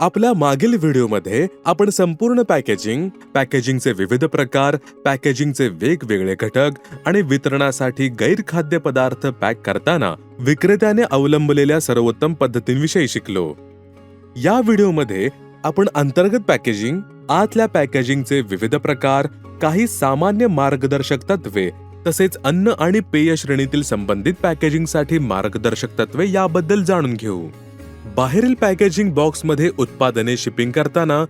आपल्या मागील व्हिडिओमध्ये आपण संपूर्ण पॅकेजिंग पॅकेजिंगचे विविध प्रकार पॅकेजिंगचे वेगवेगळे घटक आणि वितरणासाठी गैरखाद्य पदार्थ पॅक करताना विक्रेत्याने अवलंबलेल्या सर्वोत्तम पद्धतींविषयी शिकलो. या व्हिडिओमध्ये आपण अंतर्गत पॅकेजिंग आतल्या पॅकेजिंगचे विविध प्रकार काही सामान्य मार्गदर्शक तत्वे तसेच अन्न आणि पेय श्रेणीतील संबंधित पॅकेजिंगसाठी मार्गदर्शक तत्वे याबद्दल जाणून घेऊ. बाहेरील पॅकेजिंग बॉक्समध्ये उत्पादने शिपिंग करताना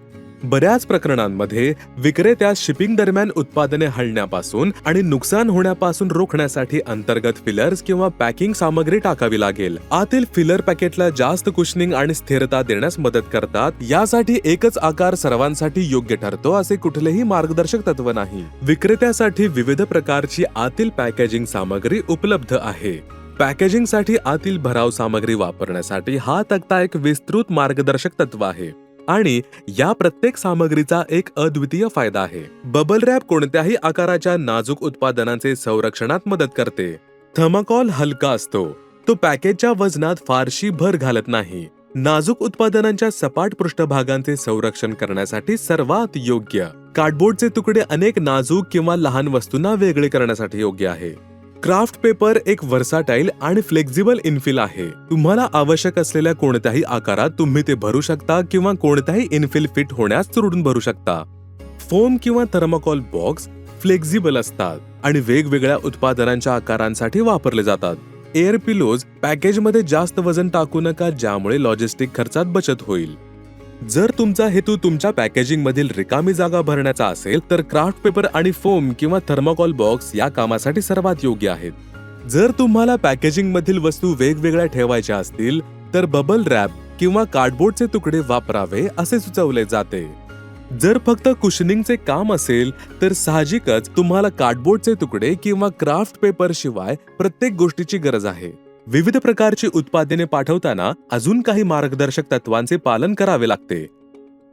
बऱ्याच प्रकरणांमध्ये विक्रेत्या शिपिंग दरम्यान उत्पादने हलण्यापासून आणि नुकसान होण्यापासून रोखण्यासाठी अंतर्गत फिलर्स किंवा पॅकिंग सामग्री टाकावी लागेल. आतील फिलर पॅकेटला जास्त कुशनिंग आणि स्थिरता देण्यास मदत करतात. यासाठी एकच आकार सर्वांसाठी योग्य ठरतो असे कुठलेही मार्गदर्शक तत्व नाही. विक्रेत्यासाठी विविध प्रकारची आतील पॅकेजिंग सामग्री उपलब्ध आहे. पॅकेजिंगसाठी आतील भराव सामग्री वापरण्यासाठी हा तक्ता एक विस्तृत मार्गदर्शक तत्व आहे. आणि या प्रत्येक सामग्रीचा एक अद्वितीय फायदा आहे. बबल रॅप कोणत्याही आकाराच्या नाजूक उत्पादनांचे संरक्षणात मदत करते. थर्माकॉल हलका असतो. तो पॅकेजच्या वजनात फारशी भर घालत नाही. नाजूक उत्पादनांच्या सपाट पृष्ठभागांचे संरक्षण करण्यासाठी सर्वात योग्य. कार्डबोर्डचे तुकडे अनेक नाजूक किंवा लहान वस्तूंना वेगळे करण्यासाठी योग्य आहे. क्राफ्ट पेपर एक वर्साटाईल आणि फ्लेक्झिबल इन्फिल आहे. तुम्हाला आवश्यक असलेल्या कोणत्याही आकारात तुम्ही ते भरू शकता किंवा कोणत्याही इन्फिल फिट होण्यास चुरडून भरू शकता. फोम किंवा थर्माकॉल बॉक्स फ्लेक्झिबल असतात आणि वेगवेगळ्या उत्पादनांच्या आकारांसाठी वापरले जातात. एअर पिलोज पॅकेजमध्ये जास्त वजन टाकू नका ज्यामुळे लॉजिस्टिक खर्चात बचत होईल. जर तुमचा हेतू तुमच्या पॅकेजिंग मधील रिकामी जागा भरण्याचा असेल तर क्राफ्ट पेपर आणि फोम किंवा थर्माकॉल बॉक्स या कामासाठी सर्वात योग्य आहेत. जर तुम्हाला पॅकेजिंग मधील वस्तू वेगवेगळ्या ठेवायच्या असतील तर बबल रॅप किंवा कार्डबोर्डचे तुकडे वापरावे असे सुचवले जाते. जर फक्त कुशनिंगचे काम असेल तर साहजिकच तुम्हाला कार्डबोर्डचे तुकडे किंवा क्राफ्ट पेपर शिवाय प्रत्येक गोष्टीची गरज आहे. विविध प्रकारची उत्पादने पाठवताना अजून काही मार्गदर्शक तत्वांचे पालन करावे लागते.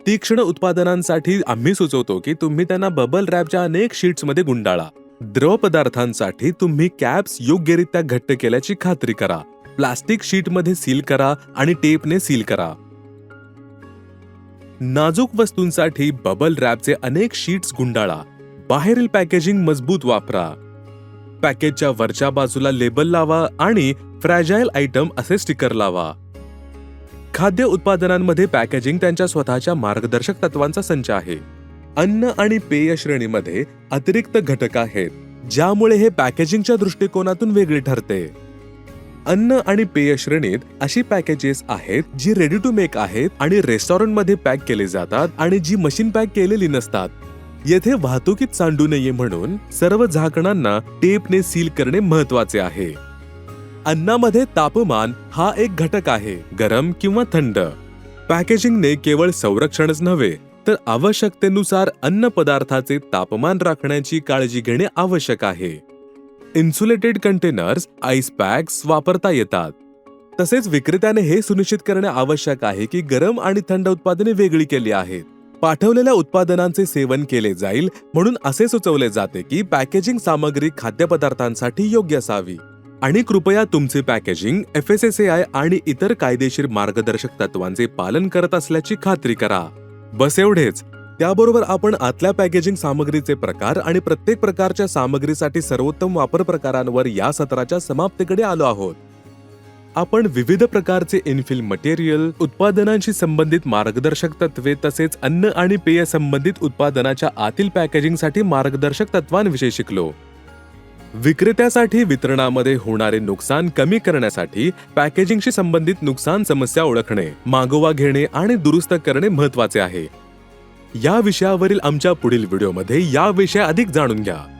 तीक्ष्ण उत्पादनांसाठी आम्ही सुचवतो की तुम्ही त्यांना बबल रॅपच्या अनेक शीट्समध्ये गुंडाळा. द्रव पदार्थांसाठी तुम्ही कॅप्स योग्यरित्या घट्ट केल्याची खात्री करा. प्लास्टिक शीटमध्ये सील करा आणि टेपने सील करा. नाजूक वस्तूंसाठी बबल रॅपचे अनेक शीट्स गुंडाळा. बाहेरील पॅकेजिंग मजबूत वापरा. पॅकेजच्या वरच्या बाजूला लेबल लावा आणि फ्रॅजाईल आयटम असे स्टिकर लावा. खाद्य उत्पादनांमध्ये पॅकेजिंग त्यांच्या स्वतःच्या मार्गदर्शक तत्वांचा संच आहे. अन्न आणि पेय श्रेणीमध्ये अतिरिक्त घटक आहेत ज्यामुळे हे पॅकेजिंगच्या दृष्टिकोनातून वेगळे ठरते. अन्न आणि पेय श्रेणीत अशी पॅकेजेस आहेत जी रेडी टू मेक आहेत आणि रेस्टॉरंटमध्ये पॅक केले जातात आणि जी मशीन पॅक केलेली नसतात. येथे वाहतुकीत सांडू नये म्हणून सर्व झाकणांना टेपने सील करणे महत्त्वाचे आहे. अन्नामध्ये तापमान हा एक घटक आहे गरम किंवा थंड. पॅकेजिंगने केवळ संरक्षणच नव्हे तर आवश्यकतेनुसार अन्न पदार्थाचे तापमान राखण्याची काळजी घेणे आवश्यक आहे. इन्सुलेटेड कंटेनर्स आईस पॅक्स वापरता येतात. तसेच विक्रेत्याने हे सुनिश्चित करणे आवश्यक आहे की गरम आणि थंड उत्पादने वेगळी केली आहेत. पाठवलेल्या उत्पादनांचे सेवन केले जाईल म्हणून असे सुचवले जाते की पॅकेजिंग सामग्री खाद्यपदार्थांसाठी योग्य असावी. आणि कृपया तुमचे packaging F S S A I आणि इतर कायदेशीर मार्गदर्शक तत्वांचे पालन करत असल्याची खात्री करा. बस एवढेच. त्याबरोबर आपण आतल्या पॅकेजिंग सामग्रीचे प्रकार आणि प्रत्येक प्रकारच्या सामग्रीसाठी सर्वोत्तम वापर प्रकारांवर या सत्राच्या समाप्तीकडे आलो आहोत. आपण विविध प्रकारचे इनफिल मटेरियल उत्पादनांशी संबंधित मार्गदर्शक तत्वे तसेच अन्न आणि पेय संबंधित उत्पादनाच्या आतील पॅकेजिंगसाठी मार्गदर्शक तत्वांविषयी शिकलो. विक्रेत्यासाठी वितरणामध्ये होणारे नुकसान कमी करण्यासाठी पॅकेजिंगशी संबंधित नुकसान समस्या ओळखणे मागोवा घेणे आणि दुरुस्त करणे महत्त्वाचे आहे. या विषयावरील आमच्या पुढील व्हिडिओमध्ये या विषय अधिक जाणून घ्या.